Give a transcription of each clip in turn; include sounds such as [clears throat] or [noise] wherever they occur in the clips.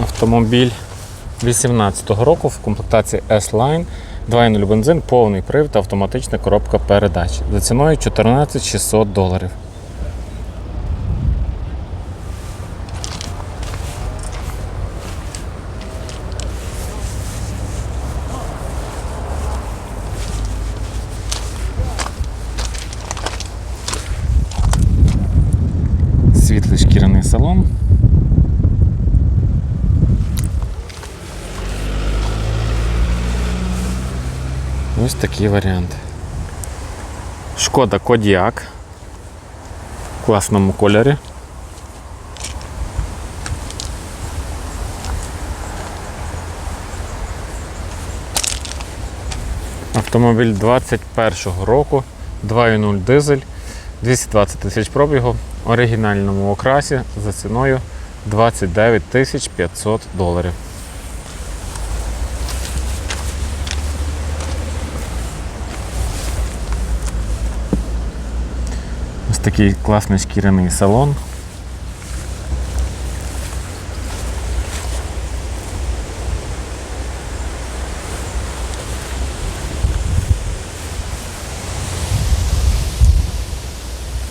автомобіль 18-го року в комплектації S-Line, 2.0 бензин, повний привід, автоматична коробка передач за ціною 14 600 доларів. Світлий шкіряний салон. Ось такий варіант. Шкода Кодіак в класному кольорі. Автомобіль 21-го року, 2.0 дизель, 220 тисяч пробігу, оригінальному окрасі за ціною 29 тисяч 500 доларів. Такий класний шкіряний салон.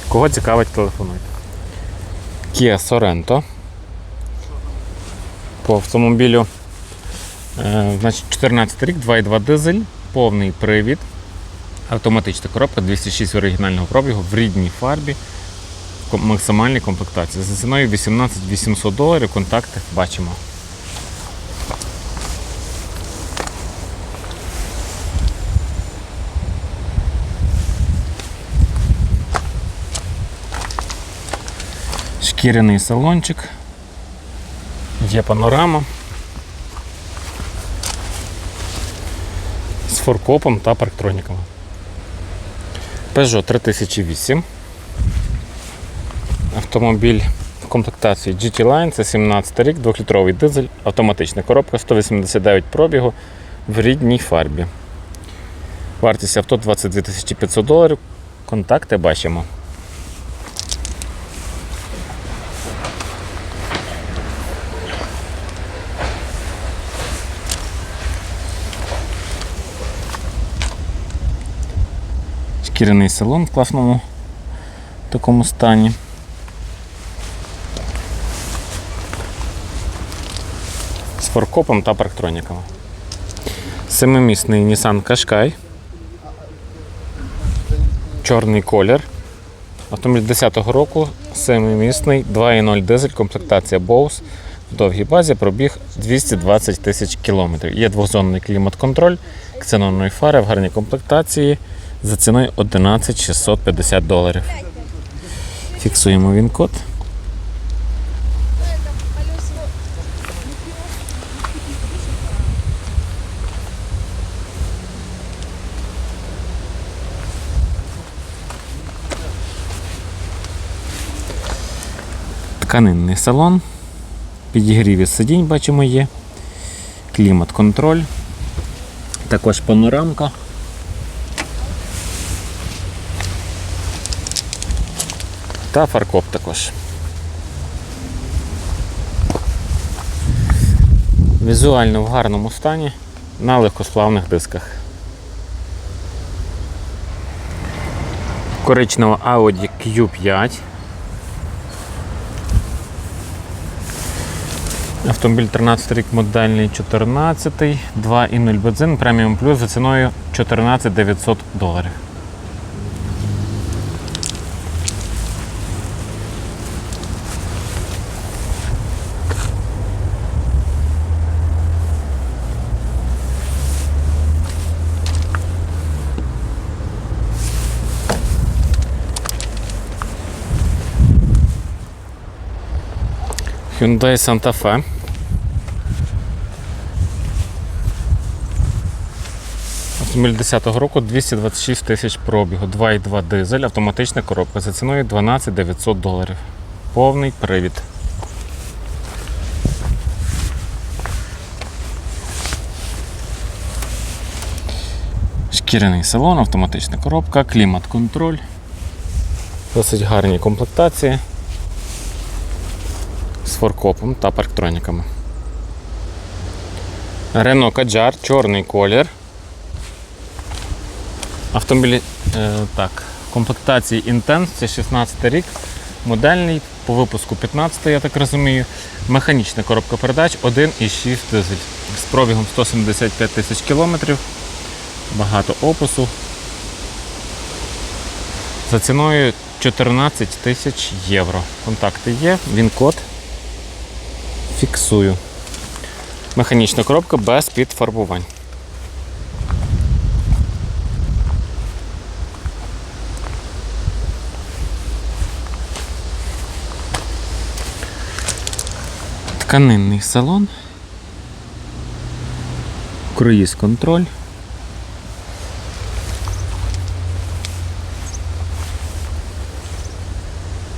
Кого цікавить, телефонуйте. Kia Sorento. По автомобілю е, значить, 14 рік, 2,2 дизель, повний привід. Автоматична коробка 206 оригінального пробігу в рідній фарбі. ком- Максимальній комплектації. За ціною 18 800 доларів. Контакти бачимо. Шкіряний салончик. Є панорама. З форкопом та парктроніками. Peugeot 3008. Автомобіль в комплектації GT Line, це 17 рік, 2-літровий дизель, автоматична коробка, 189 пробігу в рідній фарбі. Вартість авто 22 500 доларів. Контакти бачимо. Шкіряний салон в класному такому стані. З форкопом та парктроніками. Семимісний Nissan Qashqai. Чорний колір. Автомобіль 10-го року, семимісний, 2.0 дизель, комплектація Bose. В довгій базі пробіг 220 тисяч кілометрів. Є двохзонний клімат-контроль, ксенонної фари в гарній комплектації за ціною 11 650 доларів. Фіксуємо він код. Тканинний салон. Підігріві сидінь бачимо є. Клімат-контроль. Також панорамка. Та фаркоп також. Візуально в гарному стані на легкосплавних дисках. Коричнева Audi Q5. Автомобіль 13 рік модельний 14, 2,0 бензин, преміум плюс за ціною 14 900 доларів. Hyundai Santa Fe. Автомобіль 10-го року 226 тисяч пробігу, 2,2 дизель, автоматична коробка за ціною 12 900 доларів. Повний привід. Шкіряний салон, автоматична коробка, клімат-контроль. Досить гарні комплектації форкопом та парктроніками. Renault Kadjar, чорний колір. Автомобіль е, так, комплектації Intense, це 16 рік, модельний, по випуску 15, я так розумію. Механічна коробка передач 1,6 дизель з пробігом 175 тисяч кілометрів. Багато опису. За ціною 14 тисяч євро. Контакти є, він код. Фіксую. Механічна коробка без підфарбувань. Тканинний салон. Круїз контроль.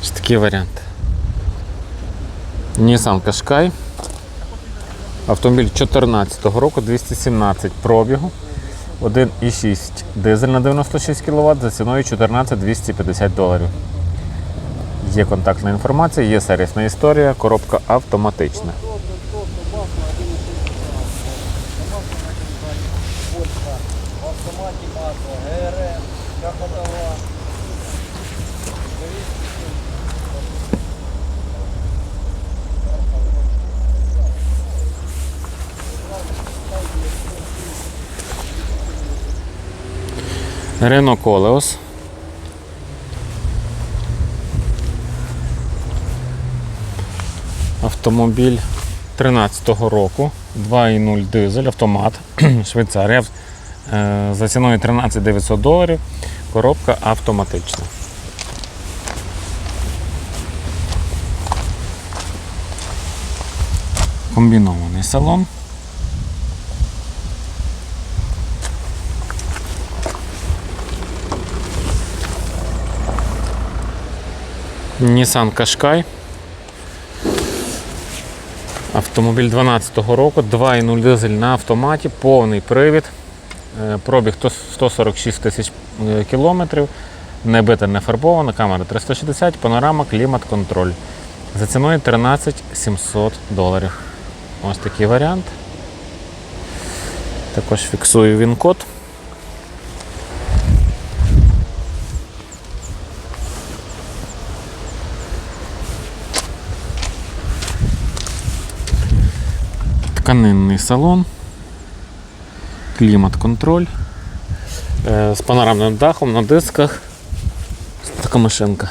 Ось такий варіант. Nissan Qashqai. Автомобіль 2014 року, 217 пробігу. 1,6 дизель на 96 кВт за ціною 14 250 доларів. Є контактна інформація, є сервісна історія, коробка автоматична. Renault Koleos. Автомобіль 13-го року, 2,0 дизель, автомат, [clears throat] Швейцарія. Е, За ціною 13 900 доларів. Коробка автоматична. Комбінований салон. Nissan Qashqai. Автомобіль 12-го року, 2,0 дизель на автоматі, повний привід. Е, Пробіг 146 тисяч е, кілометрів. Не бита, не фарбована, камера 360, панорама, клімат-контроль. За ціною 13 700 доларів. Ось такий варіант. Також фіксую він-код. Тканинний салон, клімат-контроль е, з панорамним дахом на дисках. Така машинка.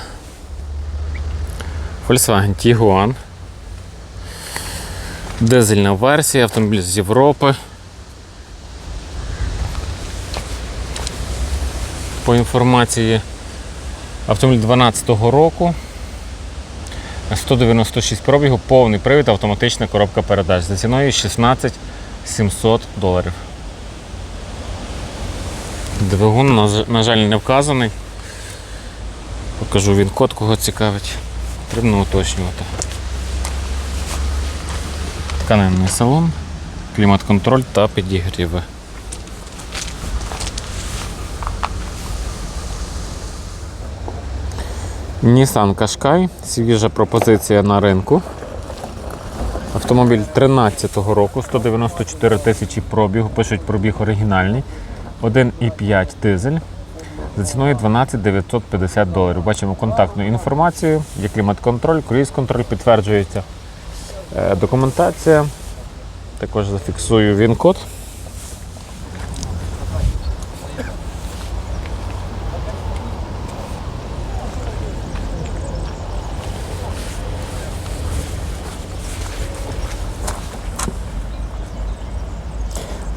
Volkswagen Tiguan. Дизельна версія, автомобіль з Європи. По інформації автомобіль 2012 року. 196 пробігу, повний привід, автоматична коробка передач за ціною 16 700 доларів. Двигун, на жаль, не вказаний. Покажу він код, кого цікавить. Потрібно уточнювати. Тканинний салон, клімат-контроль та підігріви. Nissan Qashqai, свіжа пропозиція на ринку. Автомобіль 13-го року, 194 тисячі пробігу, пишуть пробіг оригінальний. 1,5 дизель. За ціною 12 950 доларів. Бачимо контактну інформацію, є клімат-контроль, круїз-контроль підтверджується. Е, Документація. Також зафіксую він-код.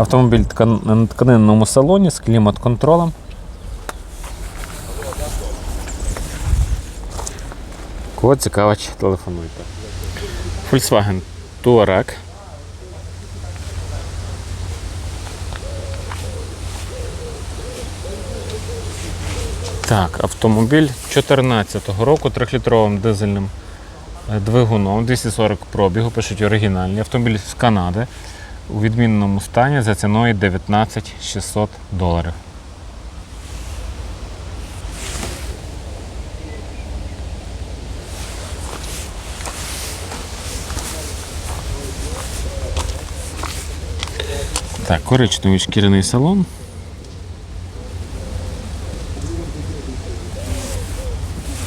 Автомобіль на тканинному салоні з клімат-контролем. Кого цікавить, телефонуйте. Volkswagen Touareg. Так, автомобіль 14-го року трьохлітровим дизельним е, двигуном 240 пробігу, пишуть оригінальний. Автомобіль з Канади у відмінному стані за ціною 19 600 доларів. Так, коричневий шкіряний салон.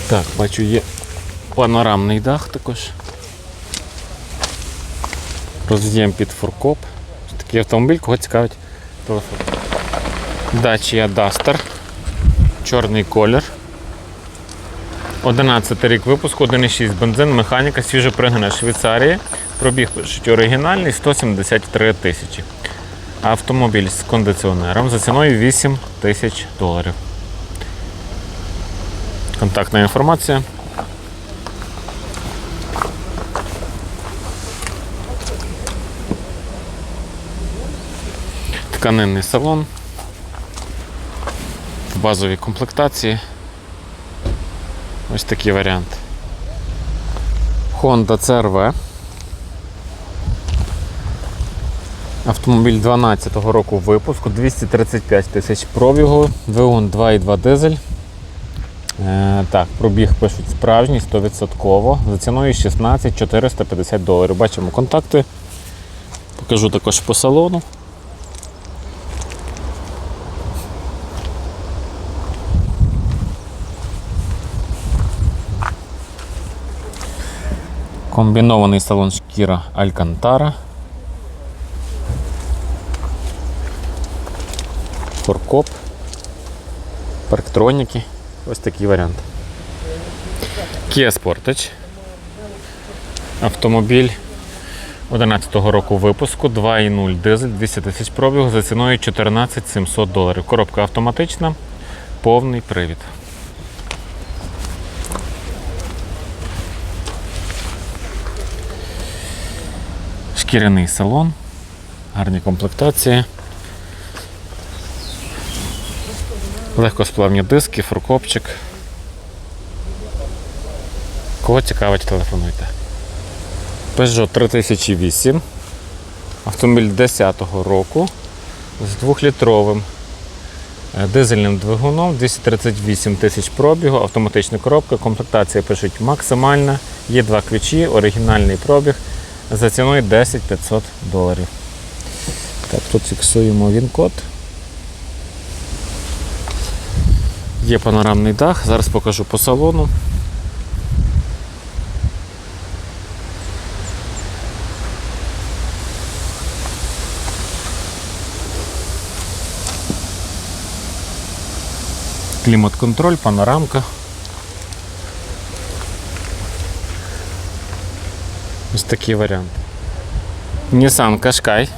Так, бачу, є панорамний дах також. Роз'єм під фуркоп. Такий автомобіль, кого цікавить телефон. Dacia Duster. Чорний колір. 11 рік випуску, 1,6 бензин, механіка, свіжопригнана Швейцарії. Пробіг пишуть оригінальний 173 тисячі. Автомобіль з кондиціонером за ціною 8 тисяч доларів. Контактна інформація. Тканинний салон. В базовій комплектації. Ось такий варіант. Honda CRV. Автомобіль 12-го року випуску, 235 тисяч пробігу, двигун 2,2 дизель. Е, так, пробіг пишуть справжній, 100%. За ціною 16 450 доларів. Бачимо контакти. Покажу також по салону. Комбінований салон шкіра Алькантара. Форкоп, парктроніки. Ось такий варіант. Kia Sportage. Автомобіль 11-го року випуску, 2,0 дизель, 200 тисяч пробігу за ціною 14 700 доларів. Коробка автоматична, повний привід. Шкіряний салон, гарні комплектації. Легкосплавні диски, фуркопчик. Кого цікавить, телефонуйте. Peugeot 3008. Автомобіль 10-го року з 2-літровим е, дизельним двигуном, 238 тисяч пробігу, автоматична коробка, комплектація пишуть максимальна, є два ключі, оригінальний пробіг за ціною 10 500 доларів. Так, тут фіксуємо він-код. Є панорамний дах, зараз покажу по салону. Клімат-контроль, панорамка. Ось такий варіант. Nissan Qashqai.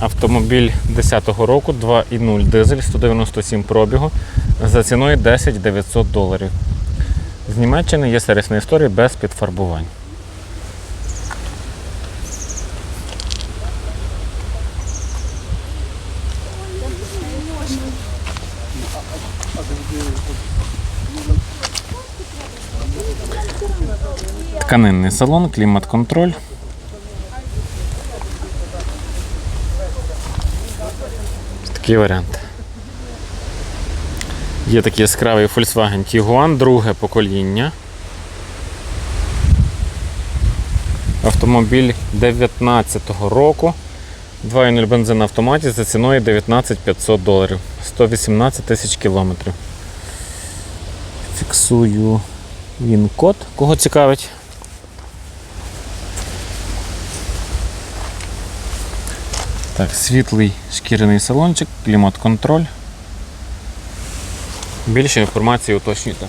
Автомобіль 10-го року, 2,0 дизель, 197 пробігу за ціною 10 900 доларів. З Німеччини є сервісна історія без підфарбувань. Тканинний салон, клімат-контроль. Такий варіант. Є такий яскравий Volkswagen Tiguan, друге покоління. Автомобіль 19-го року. 2.0 бензин автоматі за ціною 19 500 доларів. 118 тисяч кілометрів. Фіксую він код. Кого цікавить? Так, світлий шкіряний салончик, клімат-контроль. Більше інформації уточнюйте.